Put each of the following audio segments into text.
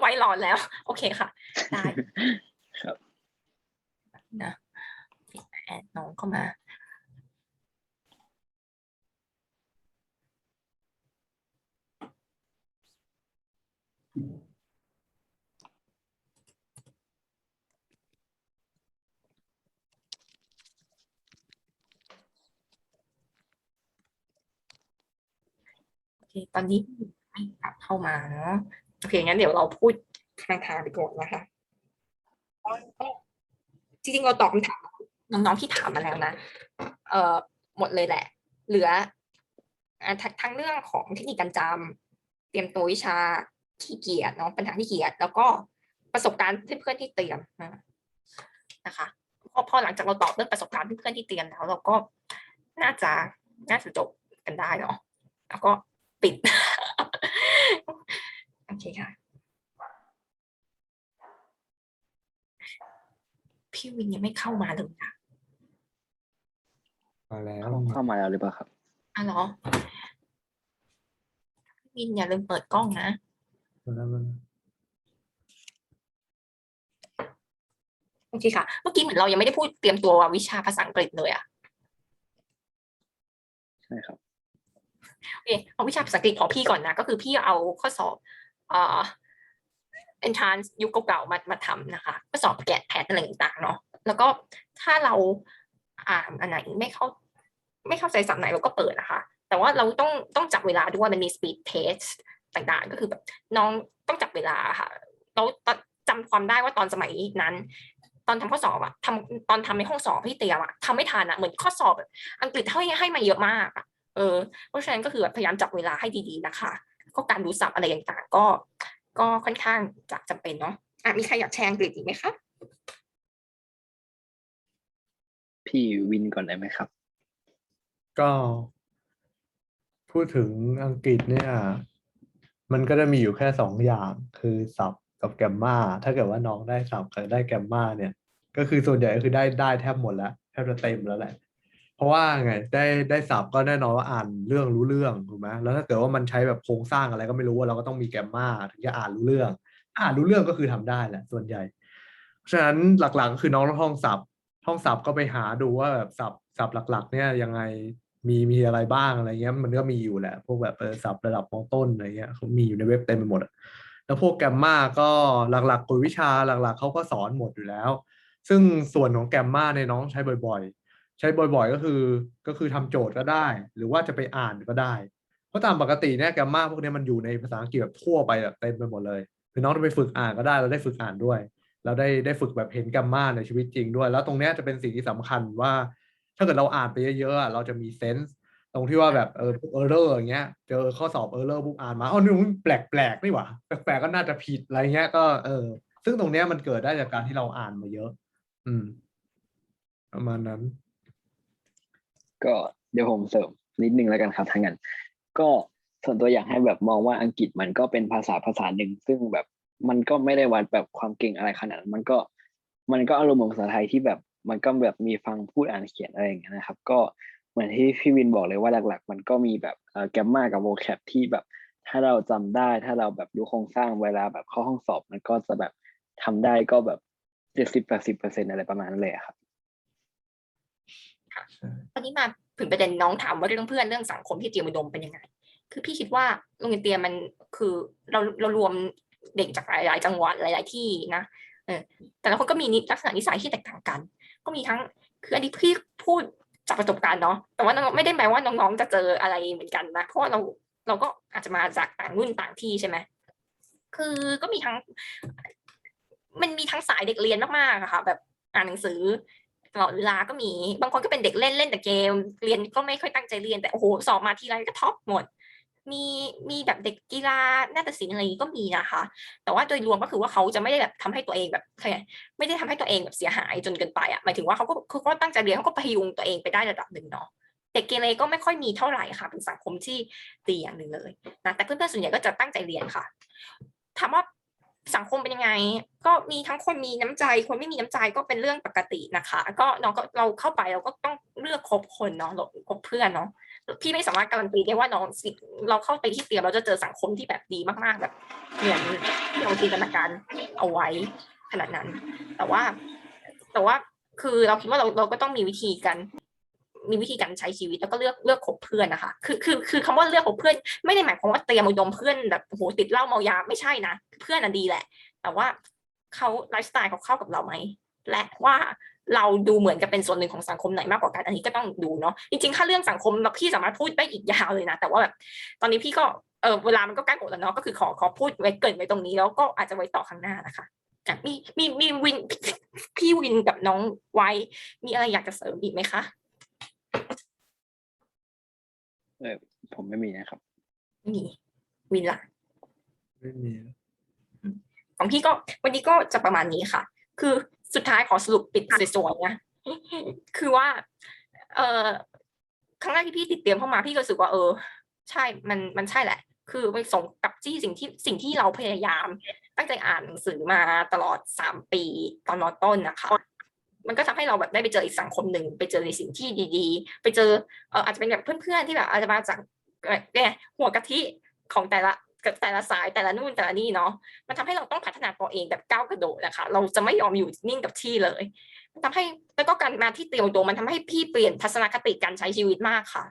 ไว้รอนแล้ว โอเคค่ะ ได้ครับนะแอดน้องเข้ามาโอเคตอนนี้ไม่กลับเข้ามาเนาะ โอเค งั้นเดี๋ยวเราพูดทางทางไปก่อนนะคะ จริงๆ เราตอบคำถามน้องๆที่ถามมาแล้วนะ เอ่อ หมดเลยแหละ เหลืออ่าทั้งเรื่องของเทคนิคการจำ เตรียมตัววิชาขี้เกียจเนาะ ปัญหาขี้เกียจ แล้วก็ประสบการณ์เพื่อนๆที่เตรียมนะนะคะพอพอหลังจากเราตอบเรื่องประสบการณ์เพื่อนๆที่เตรียมแล้ว เราก็น่าจะน่าจะจบกันได้เนาะ แล้วก็ปิด โอเคค่ะ พี่วินยังไม่เข้ามาเลยนะมาแล้วเข้ามาแล้วหรือเปล่าครับอะเหรอพี่วินอย่าลืมเปิดกล้องนะ มาแล้วมาแล้วโอเคค่ะ เมื่อกี้เหมือนเรายังไม่ได้พูดเตรียมตัววิชาภาษาอังกฤษเลยอะใช่ครับ โอเคเอาวิชาภาษาอังกฤษของพี่ก่อนนะ ก็คือพี่เอาข้อสอบ เอ่อ entrance ยุคเก่าๆมามาทำนะคะข้อสอบแกะแพทอะไรต่างๆเนาะแล้วก็ถ้าเราอ่านอันไหนไม่เข้าไม่เข้าใจสับไหนเราก็เปิดนะคะ แต่ว่าเราต้องต้องจับเวลาด้วยมันมี speed test ต่างๆ ก็คือแบบน้องต้องจับเวลาค่ะเราจำความได้ว่าตอนสมัยนั้น ตอนทำข้อสอบอะทำตอนทำในห้องสอบพี่เตียมอะทำไม่ทันอะเหมือนข้อสอบอังกฤษให้ให้มาเยอะมากอะเออเพราะฉะนั้นก็คือแบบพยายามจับเวลาให้ดีๆนะคะ ก็การรู้ศัพท์อะไรต่างๆ ก็ก็ค่อนข้างจะจำเป็นเนาะอะมีใครอยากแชร์อังกฤษอีกไหมคะพี่วินก่อนได้ไหมครับ ก็ พูดถึงอังกฤษเนี่ย มันก็จะมีอยู่แค่สองอย่างคือศัพท์กับแกรมมาถ้าเกิดว่าน้องได้ศัพท์กับได้แกรมมาเนี่ย ก็คือส่วนใหญ่ก็คือได้ได้แทบหมดแล้วแทบจะเต็มแล้วแหละ เพราะว่าไงได้ได้ศัพท์ก็แน่นอนว่าอ่านเรื่องรู้เรื่องถูกไหมแล้วถ้าเกิดว่ามันใช้แบบโครงสร้างอะไรก็ไม่รู้เราก็ต้องมีแกรมมาถึงจะอ่านรู้เรื่อง อ่านรู้เรื่องก็คือทำได้แหละส่วนใหญ่ฉะนั้นหลักๆก็คือน้องต้องท่องศัพท์ท่องศัพท์ก็ไปหาดูว่าแบบศัพท์ศัพท์หลักๆ เนี่ยยังไงมีมีอะไรบ้างอะไรเงี้ยมันก็มีอยู่แหละ พวกแบบเออศัพท์ระดับมต้นอะไรเงี้ยเขามีอยู่ในเว็บเต็มไปหมดแล้วพวกแกรมมาก็หลักๆกฎวิชาหลักๆเขาก็สอนหมดอยู่แล้ว ซึ่งส่วนของแกรมมาในน้องใช้บ่อย ใช้บ่อยๆ ก็คือก็คือทำโจทย์ก็ได้ หรือว่าจะไปอ่านก็ได้ เพราะตามปกติเนี่ยแกรมมาพวกนี้มันอยู่ในภาษาอังกฤษแบบทั่วไปแบบเต็มไปหมดเลยคือน้องจะไปฝึกอ่านก็ได้เราได้ฝึกอ่านด้วยเราได้ได้ฝึกแบบเห็นแกรมมาในชีวิตจริงด้วย แล้วตรงเนี้ยจะเป็นสิ่งที่สำคัญว่า ถ้าเกิดเราอ่านไปเยอะๆเราจะมีเซนส์ตรงที่ว่าแบบเออเออร์เลอร์อย่างเงี้ยเจอข้อสอบเออร์เลอร์ปุ๊บอ่านมาอ๋อนี่มันแปลกแปลกๆนี่หว่าแปลกๆก็น่าจะผิดอะไรเงี้ยก็เออ ซึ่งตรงเนี้ยมันเกิดได้จากการที่เราอ่านมาเยอะ อืม ประมาณนั้น ก็เดี๋ยวผมเสริมนิดนึงแล้วกันครับทั้างนั้น ก็ส่วนตัวอยากให้แบบมองว่าอังกฤษมันก็เป็นภาษาภาษาหนึ่ง ซึ่งแบบมันก็ไม่ได้วัดแบบความเก่งอะไรขนาดนั้นมันก็มันก็อารมณ์เหมือนภาษาไทยที่แบบมันก็แบบมีฟังพูดอ่านเขียนอะไรอย่างเงี้ยนะครับ ก็เหมือนที่พี่วินบอกเลยว่าหลัก ๆ มันก็มีแบบเอ่อแกมมากับโวแคปที่แบบ ถ้าเราจำได้ถ้าเราแบบรู้โครงสร้างเวลาแบบเข้าห้องสอบมันก็จะแบบทำได้ก็แบบเจ็ดสิบแปดสิบเปอร์เซ็นอะไรประมาณนั้นเลยครับ ตอนนี้มาถึงประเด็นน้องถามว่าเรื่องเพื่อนเรื่องสังคมที่เตรียมอุดมเป็นยังไง คือพี่คิดว่าโรงเรียนเตรียมมันคือเราเรารวมเด็กจากหลาย ๆ จังหวัดหลาย ๆ ที่นะเออแต่ละคนก็มีนิลักษณะนิสัยที่แตกต่างกัน ก็มีทั้งคืออันนี้พี่พูดจากประสบการณ์เนาะแต่ว่าไม่ได้แปลว่าน้องๆจะเจออะไรเหมือนกันนะเพราะว่าเราเราก็อาจจะมาจากต่างรุ่นต่างที่ใช่ไหมคือก็มีทั้ง มันมีทั้งสายเด็กเรียนมากๆอะค่ะ แบบอ่านหนังสือ ตลอดเวลาก็มี บางคนก็เป็นเด็กเล่นเล่นแต่เกม เรียนก็ไม่ค่อยตั้งใจเรียนแต่โอ้โหสอบมาทีไรก็ท็อปหมด มีมีแบบเด็กกีฬานาฏศิลป์อะไรอย่างนี้ก็มีนะคะ แต่ว่าโดยรวมก็คือว่าเขาจะไม่ได้แบบทำให้ตัวเองแบบไม่ได้ทำให้ตัวเองแบบเสียหายจนเกินไปอะหมายถึงว่าเขาก็เขาก็ตั้งใจเรียนเขาก็พยุงตัวเองไปได้ระดับหนึ่งเนาะเด็กเกเรก็ไม่ค่อยมีเท่าไหร่ค่ะ เป็นสังคมที่ดีอย่างหนึ่งเลยนะแต่เพื่อนๆส่วนใหญ่ก็จะตั้งใจเรียนค่ะถามว่า สังคมเป็นยังไง ก็มีทั้งคนมีน้ำใจ คนไม่มีน้ำใจก็เป็นเรื่องปกตินะคะ ก็น้องก็เราเข้าไปเราก็ต้องเลือกคบคนเนาะคบเพื่อนเนาะพี่ไม่สามารถการันตีได้ว่าน้องสิเราเข้าไปที่เตรียมเราจะเจอสังคมที่แบบดีมากๆแบบเหมือนที่เราจินตนาการเอาไว้ขนาดนั้น แต่ว่าแต่ว่าคือเราคิดว่าเราเราก็ต้องมีวิธีการ มีวิธีการใช้ชีวิตแล้วก็เลือกเลือกคบเพื่อนนะคะ คือคือคือคำว่าเลือกคบเพื่อน ไม่ได้หมายความว่าเตรียมอุดมเพื่อนแบบโอ้โหติดเหล้าเมายาไม่ใช่นะเพื่อนอะดีแหละ แต่ว่าเขาไลฟ์สไตล์เขาเข้ากับเราไหมและว่าเราดูเหมือนกับเป็นส่วนหนึ่งของสังคมไหนมากกว่ากันอันนี้ก็ต้องดูเนาะจริงๆถ้าเรื่องสังคมเราพี่สามารถพูดได้อีกยาวเลยนะ แต่ว่าแบบตอนนี้พี่ก็เออเวลามันก็ใกล้หมดแล้วเนาะก็คือขอขอพูดไว้เกินไว้ตรงนี้แล้วก็อาจจะไว้ต่อข้างหน้านะคะอะมีมีมีวินพี่วินกับน้องไว้มีอะไรอยากจะเสริมอีกไหมคะ เออผมไม่มีนะครับ ไม่มีวินละไม่มีของพี่ก็วันนี้ก็จะประมาณนี้ค่ะ คือสุดท้ายขอสรุปปิดสวยๆนะคือว่า เออครั้งแรกที่พี่ติดเตรียมเข้ามาพี่ก็รู้สึกว่า เออ ใช่มันมันใช่แหละ คือไปส่งกับที่สิ่งที่สิ่งที่เราพยายาม ตั้งใจอ่านหนังสือมาตลอดสามปีตอนมอต้นนะคะ มันก็ทำให้เราแบบได้ไปเจออีกสังคมหนึ่งไปเจอในสิ่งที่ดีๆ ไปเจอเอออาจจะเป็นแบบเพื่อนๆที่แบบอาจจะมาจากเนี่ยหัวกะทิของแต่ละแต่ละสายแต่ละนู่นแต่ละนี่เนาะมันทำให้เราต้องพัฒนาตัวเองแบบก้าวกระโดดนะคะเราจะไม่ยอมอยู่นิ่งกับที่เลยมันทำให้แล้วก็การมาที่เตรียมตัวมันทำให้พี่เปลี่ยนทัศนคติการใช้ชีวิตมากค่ะ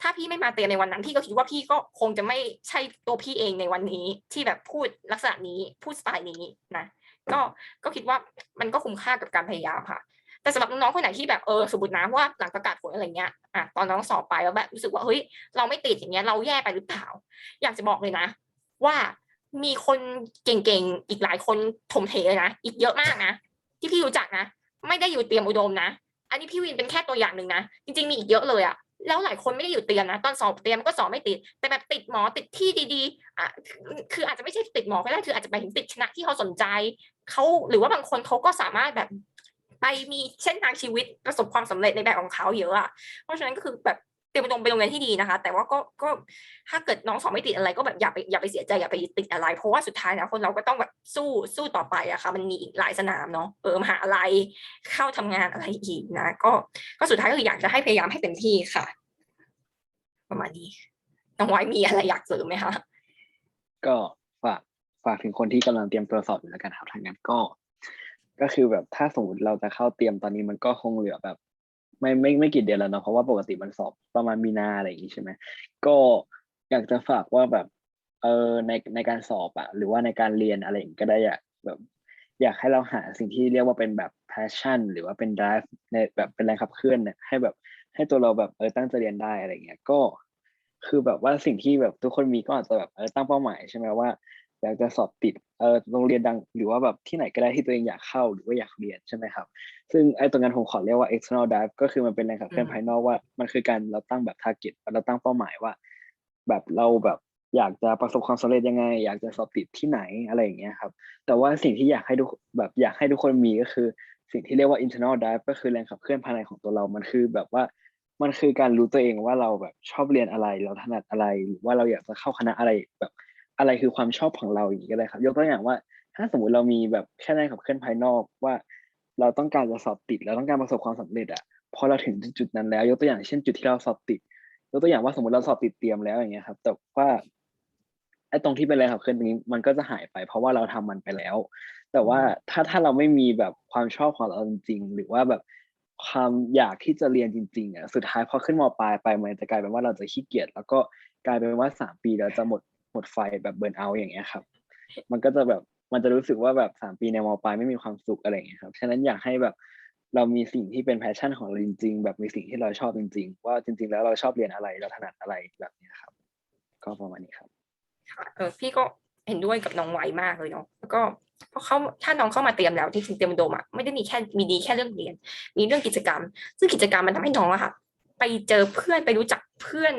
ถ้าพี่ไม่มาเตรียมในวันนั้นพี่ก็คิดว่าพี่ก็คงจะไม่ใช่ตัวพี่เองในวันนี้ที่แบบพูดลักษณะนี้พูดสไตล์นี้นะ ก็ก็คิดว่ามันก็คุ้มค่ากับการพยายามค่ะ แต่สำหรับน้องๆคนไหนที่แบบเออสมมตินะว่าหลังประกาศผลอะไรเงี้ยอะตอนน้องสอบไปแล้วแบบรู้สึกว่าเฮ้ยเราไม่ติดอย่างเงี้ยเราแย่ไปหรือเปล่า อยากจะบอกเลยนะ ว่ามีคนเก่งๆอีกหลายคนถมเทเลยนะอีกเยอะมากนะที่พี่รู้จักนะ ไม่ได้อยู่เตรียมอุดมนะ อันนี้พี่วินเป็นแค่ตัวอย่างหนึ่งนะจริงๆมีอีกเยอะเลยอะแล้วหลายคนไม่ได้อยู่เตรียมนะ ตอนสอบเตรียมก็สอบไม่ติด แต่แบบติดหมอติดที่ดีๆอะคืออาจจะไม่ใช่ติดหมอก็ได้คืออาจจะไปถึงติดคณะที่เขาสนใจ เขาหรือว่าบางคนเขาก็สามารถแบบไปมีเส้นทางชีวิตประสบความสำเร็จในแบบของเขาเยอะอะเพราะฉะนั้นก็คือแบบเตรียมอุดมเป็นโรงเรียนที่ดีนะคะ แต่ว่าก็ก็ถ้าเกิดน้องสอบไม่ติดอะไรก็แบบอย่าไปอย่าไปเสียใจอย่าไปติดอะไร เพราะว่าสุดท้ายนะคนเราก็ต้องแบบสู้สู้ต่อไปอะค่ะ มันมีอีกหลายสนามเนาะเออมหาอะไรเข้าทำงานอะไรอีกนะก็ก็สุดท้ายก็คืออยากจะให้พยายามให้เต็มที่ค่ะ ประมาณนี้น้องไว้มีอะไรอยากเสริมไหมคะก็ ฝากถึงคนที่กำลังเตรียมตัวสอบอยู่แล้วกันครับทางนั้นก็ ก็คือแบบถ้าสมมติเราจะเข้าเตรียมตอนนี้มันก็คงเหลือแบบ ไม่ไม่ไม่กี่เดือนแล้วเนาะเพราะว่าปกติมันสอบประมาณมีนาอะไรอย่างงี้ใช่ไหมก็อยากจะฝากว่าแบบเออในในการสอบอะหรือว่าในการเรียนอะไรอย่างงี้ก็ได้อยากแบบอยากให้เราหาสิ่งที่เรียกว่าเป็นแบบ passion หรือว่าเป็น drive ในแบบเป็นแรงขับเคลื่อนเนี่ยให้แบบให้ตัวเราแบบเออตั้งใจเรียนได้อะไรเงี้ยก็ คือแบบว่าสิ่งที่แบบทุกคนมีก็อาจจะแบบเออตั้งเป้าหมายใช่ไหมว่า อยากจะสอบติดเออโรงเรียนดังหรือว่าแบบที่ไหนก็ได้ที่ตัวเองอยากเข้าหรือว่าอยากเรียนใช่ไหมครับ ซึ่งไอ้ตรงนั้นผมขอเรียกว่า external drive ก็คือมันเป็นแรงขับเคลื่อนภายนอกว่ามันคือการเราตั้งแบบ target เราตั้งเป้าหมายว่า แบบเราแบบอยากจะประสบความสำเร็จยังไง อยากจะสอบติดที่ไหนอะไรอย่างเงี้ยครับ แต่ว่าสิ่งที่อยากให้ทุกแบบอยากให้ทุกคนมีก็คือ สิ่งที่เรียกว่า internal drive ก็คือแรงขับเคลื่อนภายในของตัวเรา มันคือแบบว่ามันคือการรู้ตัวเองว่าเราแบบชอบเรียนอะไร เราถนัดอะไร หรือว่าเราอยากจะเข้าคณะอะไรแบบ อะไรคือความชอบของเราอย่างนี้ก็ได้ครับ ยกตัวอย่างว่า ถ้าสมมติเรามีแบบแค่แรงขับเคลื่อนภายนอกว่า เราต้องการจะสอบติดเราต้องการประสบความสำเร็จอะพอเราถึงจุดนั้นแล้ว ยกตัวอย่างเช่นจุดที่เราสอบติด ยกตัวอย่างว่าสมมติเราสอบติดเตรียมแล้วอย่างเงี้ยครับ แต่ว่าไอ้ตรงที่เป็นแรงขับเคลื่อนตรงนี้มันก็จะหายไปเพราะว่าเราทำมันไปแล้ว แต่ว่าถ้าถ้าเราไม่มีแบบความชอบของเราจริงๆหรือว่าแบบความอยากที่จะเรียนจริงๆอะสุดท้ายพอขึ้นมปลายไปมันจะกลายเป็นว่าเราจะขี้เกียจแล้วก็กลายเป็นว่าสามปีเราจะหมด มดไฟแบบเบิร์นเอาท์อย่างเงี้ยครับ มันก็จะแบบมันจะรู้สึกว่าแบบสามปีในมปลายไม่มีความสุขอะไรอย่างเงี้ยครับ ฉะนั้นอยากให้แบบเรามีสิ่งที่เป็นแพชชั่นของเราจริง ๆ แบบมีสิ่งที่เราชอบจริง ๆ ว่าจริง ๆ แล้วเราชอบเรียนอะไรเราถนัดอะไรแบบเนี้ยครับ ก็ประมาณนี้ครับค่ะเออพี่ก็เห็นด้วยกับน้องไวมากเลยเนาะแล้วก็เพราะเขาถ้าน้องเข้ามาเตรียมแล้วที่สิงเตรียมอุดมอะไม่ได้มีแค่มีดีแค่เรื่องเรียน มีเรื่องกิจกรรม ซึ่งกิจกรรมมันทำให้น้องอะค่ะ ไปเจอเพื่อนไปรู้จักเพื่อน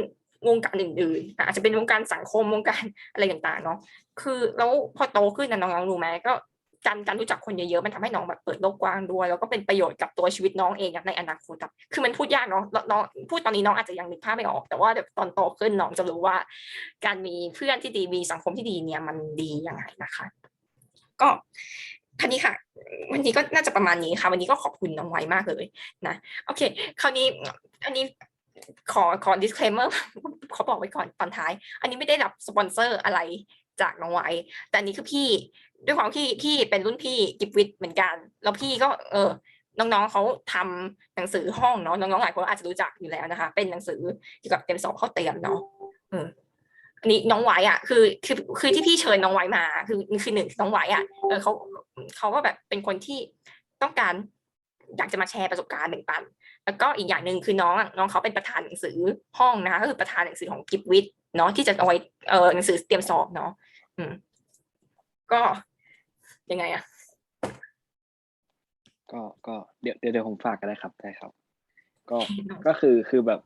วงการอื่นๆอาจจะเป็นวงการสังคมวงการอะไรต่างๆเนาะคือแล้วพอโตขึ้นนะน้องๆรู้ไหมก็การการรู้จักคนเยอะๆมันทำให้น้องแบบเปิดโลกกว้างด้วยแล้วก็เป็นประโยชน์กับตัวชีวิตน้องเองในอนาคตคือมันพูดยากเนาะน้องพูดตอนนี้น้องอาจจะยังนึกภาพไม่ออก แต่ว่าเดี๋ยวตอนโตขึ้นน้องจะรู้ว่า การมีเพื่อนที่ดีมีสังคมที่ดีเนี่ยมันดียังไงนะคะ ก็ท่านี้ค่ะ วันนี้ก็น่าจะประมาณนี้ค่ะ วันนี้ก็ขอบคุณน้องไว้มากเลยนะ โอเค คราวนี้ อันนี้ ขอขอ disclaimer เขาบอกไว้ก่อนตอนท้าย อันนี้ไม่ได้รับสปอนเซอร์อะไรจากน้องไว้ แต่อันนี้คือพี่ด้วยความที่พี่เป็นรุ่นพี่กิฟวิทเหมือนกัน แล้วพี่ก็เออน้องๆเขาทำหนังสือห้องเนาะน้องๆหลายคนอาจจะรู้จักอยู่แล้วนะคะ เป็นหนังสือเกี่ยวกับเตรียมสอบเข้าเตรียมเนาะอออันนี้น้องไว้อะ คือคือคือที่พี่เชิญน้องไว้มา คือคือหนึ่งน้องไว้อะเออเขาเขาก็แบบเป็นคนที่ต้องการอยากจะมาแชร์ประสบการณ์แบ่งปัน แล้วก็อีกอย่างหนึ่งคือน้องอะน้องเขาเป็นประธานหนังสือห้องนะคะก็คือประธานหนังสือของกิฟวิทเนาะที่จะเอาไว้เออหนังสือเตรียมสอบเนาะอืม ก็ยังไงอะก็ก็เดี๋ยวเดี๋ยวเดี๋ยวผมฝากกันได้ครับได้ครับ ก็ก็คือคือแบบ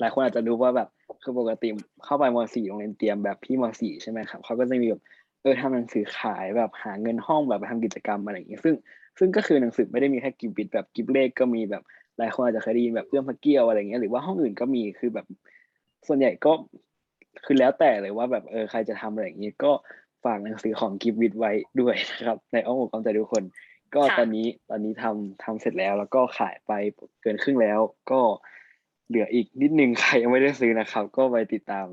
หลายคนอาจจะรู้ว่าแบบคือปกติเข้าไปมสี่โรงเรียนเตรียมแบบพี่มสี่ใช่ไหมครับเขาก็จะมีแบบเออทำหนังสือขายแบบหาเงินห้องแบบไปทำกิจกรรมอะไรอย่างเงี้ยซึ่งซึ่งก็คือหนังสือไม่ได้มีแค่กิฟบิดแบบกิฟเลขก็มีแบบ หลายคนอาจจะเคยได้ยินแบบเพื่อนพักเกี้ยวอะไรอย่างเงี้ยหรือว่าห้องอื่นก็มีคือแบบส่วนใหญ่ก็คือแล้วแต่เลยว่าแบบเออใครจะทำอะไรอย่างงี้ก็ฝากหนังสือของกิฟวิดไว้ด้วยนะครับ ในอ้อมอกอ้อมใจทุกคน ก็ตอนนี้ตอนนี้ทำทำเสร็จแล้ว แล้วก็ขายไปเกินครึ่งแล้ว ก็เหลืออีกนิดนึงใครยังไม่ได้ซื้อนะครับ ก็ไปติดตาม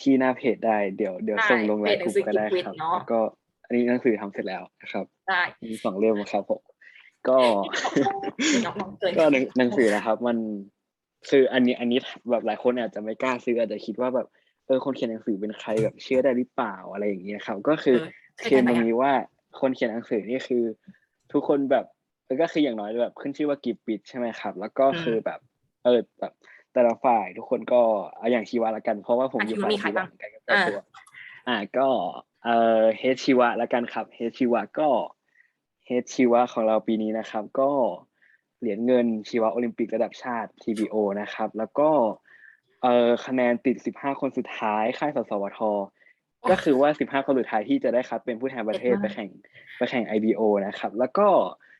ที่หน้าเพจได้เดี๋ยวเดี๋ยวส่งลงไลน์กลุ่มก็ได้ครับแล้วก็อันนี้หนังสือทำเสร็จแล้วนะครับได้ มีสองเล่มครับผม ก็น้องๆเกินก็หนังหนังสือนะครับ มันคืออันนี้อันนี้แบบหลายคนอาจจะไม่กล้าซื้ออาจจะคิดว่าแบบเออคนเขียนหนังสือเป็นใครแบบเชื่อได้หรือเปล่าอะไรอย่างเงี้ยครับ ก็คือเออเคลมตรงนี้ว่าคนเขียนหนังสือนี่คือ ทุกคนแบบเออก็คืออย่างน้อยแบบขึ้นชื่อว่ากิบปิดใช่ไหมครับ แล้วก็คือแบบเออแบบแต่ละฝ่ายทุกคนก็เอาอย่างชีวะละกัน เพราะว่าผมอยู่ฝ่ายชีวะเหมือนกันก็ตัวอ่าก็เอ่อเฮดชีวะละกันครับเฮดชีวะก็ เฮดชีวะของเราปีนี้นะครับ ก็เหรียญเงินชีวะโอลิมปิกระดับชาติ TBO นะครับ แล้วก็เอ่อคะแนนติด 15 คนสุดท้ายค่ายสสวท ก็คือว่า 15 คนสุดท้ายที่จะได้คัดเป็นผู้แทนประเทศไปแข่งไปแข่ง IBO นะครับ แล้วก็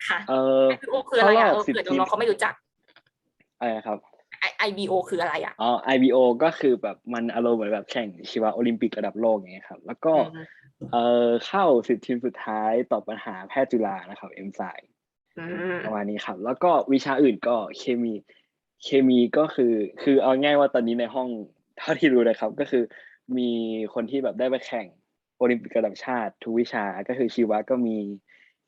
ค่ะเอ่อ IBO คืออะไรอะเออเข้ารอบ10เผื่อทีมน้องๆเขาไม่รู้จักอะไรนะครับ I- IBO คืออะไรอะ อ๋อ IBO ก็คือแบบมันอารมณ์เหมือนแบบแข่งชีวะโอลิมปิกระดับโลกอย่างเงี้ยครับ แล้วก็อืม เอ่อเข้าสิบทีมสุดท้ายตอบปัญหาแพทย์จุฬานะครับเอ็มไซอืมประมาณนี้ครับ แล้วก็วิชาอื่นก็เคมี เคมีก็คือ คือเอาง่ายว่าตอนนี้ในห้องเท่าที่รู้นะครับ ก็คือมีคนที่แบบได้ไปแข่งโอลิมปิกระดับชาติทุกวิชาก็คือชีวะก็มี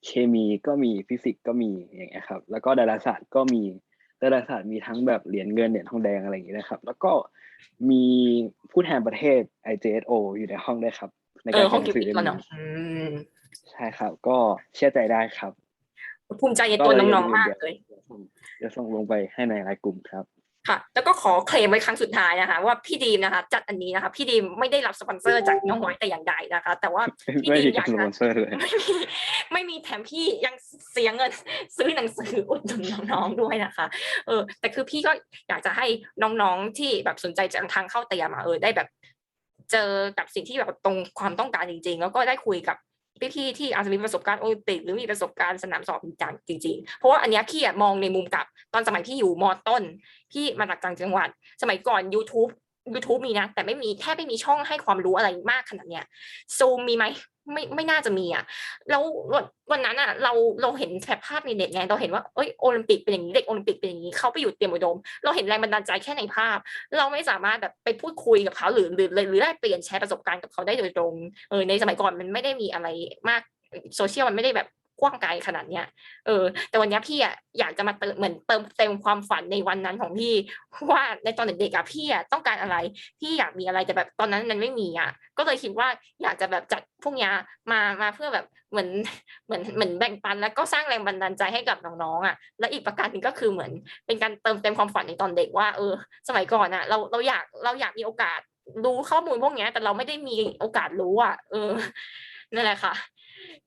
เคมีก็มีฟิสิกส์ก็มีอย่างเงี้ยครับ แล้วก็ดาราศาสตร์ก็มีดาราศาสตร์มีทั้งแบบเหรียญเงินเหรียญทองแดงอะไรอย่างเงี้ยนะครับ แล้วก็มีผู้แทนประเทศ IJSO อยู่ในห้องด้วยครับ ในเอการอห้องเขียนหกินัฟงสือต์เล่มก่อนนี้เนาะอืมใช่ครับ ก็เชื่อใจได้ครับภูมิใจในตัวน้องๆมากดี๋วเลยเดี๋ยวส่งลงไปให้ในรายกลุ่มครับ ค่ะ แล้วก็ขอเคลมไว้ครั้งสุดท้ายนะคะ ว่าพี่ดีมนะคะ จัดอันนี้นะคะ พี่ดีมไม่ได้รับสปอนเซอร์จากน้องไว้แต่อย่างใดนะคะ แต่ว่าพี่ไม่ดีมีมอยากสจะปอนเซอร์เลยไม่มีไม่มีแถมพี่ยังเสียเงินซื้อหนังสืออุดหนุนน้องๆด้วยนะคะ เออ แต่คือพี่ก็อยากจะให้น้องๆที่แบบสนใจจะทางเข้าเตรียมอะเออได้แบบ เจอกับสิ่งที่แบบตรงความต้องการจริง ๆ แล้วก็ได้คุยกับพี่ๆที่อาจจะมีประสบการณ์โอลิมปิกหรือมีประสบการณ์สนามสอบจริงๆเพราะว่าอันนี้พี่อะมองในมุมกลับตอนสมัยพี่อยู่มอต้นพี่มาจากต่างจังหวัด สมัยก่อน YouTube YouTube มีนะ แต่ไม่มีแทบไม่มีช่องให้ความรู้อะไรมากขนาดเนี้ยซูมมีไหม ไม่ไม่น่าจะมีอะแล้ววันวันนั้นอะ เราเราเห็นแค่ภาพในเน็ตไงเราเห็นว่าเอ้ยโอลิมปิกเป็นอย่างนี้เด็กโอลิมปิกเป็นอย่างนี้เขาไปอยู่เตรียมอุดม เราเห็นแรงบันดาลใจแค่ในภาพ เราไม่สามารถแบบไปพูดคุยกับเขาหรือหรือหรือได้เปลี่ยนแชร์ประสบการณ์กับเขาได้โดยตรงเออในสมัยก่อนมันไม่ได้มีอะไรมากโซเชียลมันไม่ได้แบบ กว้างไกลขนาดเนี้ยเออ แต่วันนี้พี่อะอยากจะมาเติมเหมือนเติมเต็มความฝันในวันนั้นของพี่ว่าในตอนเด็กๆอะพี่อะต้องการอะไรพี่อยากมีอะไรแต่แบบตอนนั้นมันไม่มีอะ ก็เลยคิดว่าอยากจะแบบจัดพวกเนี้ยมามาเพื่อแบบเหมือนเหมือนเหมือนแบ่งปัน แล้วก็สร้างแรงบันดาลใจให้กับน้องๆอะ และอีกประการหนึ่งก็คือเหมือนเป็นการเติมเต็มความฝันในตอนเด็กว่า เออ สมัยก่อนอะ เราเราอยากเราอยากมีโอกาสรู้ข้อมูลพวกเนี้ยแต่เราไม่ได้มีโอกาสรู้อะ เออนั่นแหละค่ะ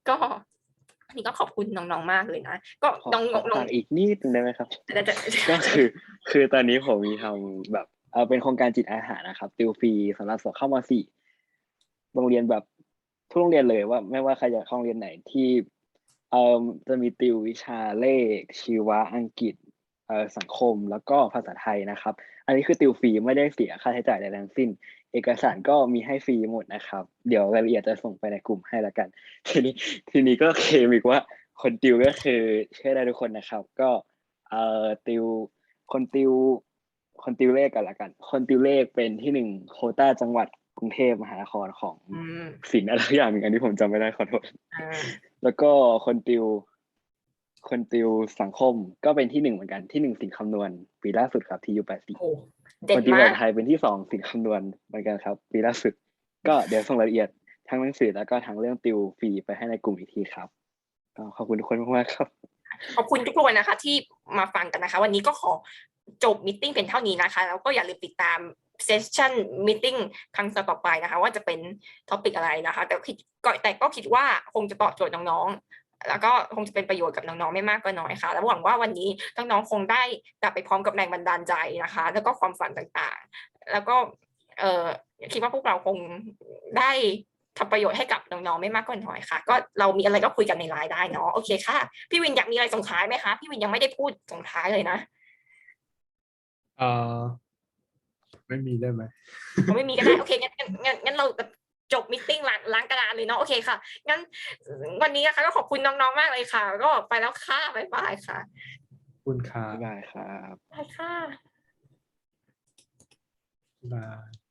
ก็ อันนี้ก็ขอบคุณน้องๆมากเลยนะก็ขอน้องขอน้องฝากอีกนิดนึงได้ไหมครับแต่แต่ก็คือคือตอนนี้ผมมีทำแบบเออเป็นโครงการจิตอาสานะครับติวฟรีสำหรับสอบเข้ามาสี่โรงเรียนแบบทุกโรงเรียนเลยว่า ไม่ว่าใครจะเข้าโรงเรียนไหนที่เออจะมีติววิชาเลข ชีวะอังกฤษเอ่อสังคมแล้วก็ภาษาไทยนะครับ อันนี้คือติวฟรีไม่ได้เสียค่าใช้จ่ายใดทั้งสิ้น เอกสารก็มีให้ฟรีหมดนะครับ เดี๋ยวรายละเอียดจะส่งไปในกลุ่มให้แล้วกัน ทีนี้ทีนี้ก็เคลมอีกว่าคนติวก็คือเชื่อได้ทุกคนนะครับ ก็เอ่อติวคนติว คนติวเลขกันละกัน คนติวเลขเป็นที่หนึ่งโควต้าจังหวัดกรุงเทพมหานครของอืมศิลป์อะไรสักอย่างหนึ่งอันนี้ผมจำไม่ได้ขอโทษอ่าแล้วก็คนติว คนติวสังคมก็เป็นที่หนึ่งเหมือนกันที่หนึ่งสินคำนวณปีล่าสุดครับที่ยูแปดสี่โอ้ เด็คดนติวมาภากษาไทยเป็นที่สองสินคำนวณเหมือนกันครับ ปีล่าสุด ก็เดี๋ยวส่งรายละเอียดทั้งหนังสือแล้วก็ทั้งเรื่องติวฟรีไปให้ในกลุ่มอีกทีครับก็ขอบคุณทุกคนมากๆครับ ขอบคุณทุกคนนะคะ ที่มาฟังกันนะคะ วันนี้ก็ขอจบมิทติ้งเป็นเท่านี้นะคะแล้วก็อย่าลืมติดตามเซสชั่นมิทติ้งครั้งต่อไปนะคะ ว่าจะเป็นท็อปิกอะไรนะคะ แต่คิดก็แต่ก็คิดว่าคงจะตอบโจทย์น้องๆ แล้วก็คงจะเป็นประโยชน์กับน้องๆไม่มากก็น้อยค่ะ แล้วหวังว่าวันนี้น้องๆคงได้กลับไปพร้อมกับแรงบันดาลใจนะคะ แล้วก็ความฝันต่างๆ แล้วก็เออคิดว่าพวกเราคงได้ทำประโยชน์ให้กับน้องๆไม่มากก็น้อยค่ะ ก็เรามีอะไรก็คุยกันในไลน์ได้เนาะโอเคค่ะ พี่วินอยากมีอะไรส่งท้ายไหมคะ พี่วินยังไม่ได้พูดส่งท้ายเลยนะเออไม่มีได้ไหมผมไม่มีก็ได้โอเคงั้นงั้นงั้นงั้นเรา จบมิทติ้งล้างล้างกระดานเลยเนาะโอเคค่ะงั้นวันนี้นะคะก็ขอบคุณน้องๆมากเลยค่ะ ก็ไปแล้วค่ะบ๊ายบายค่ะขอบคุณครับ๊าบยบายครับบายค่ะบ๊ายบาย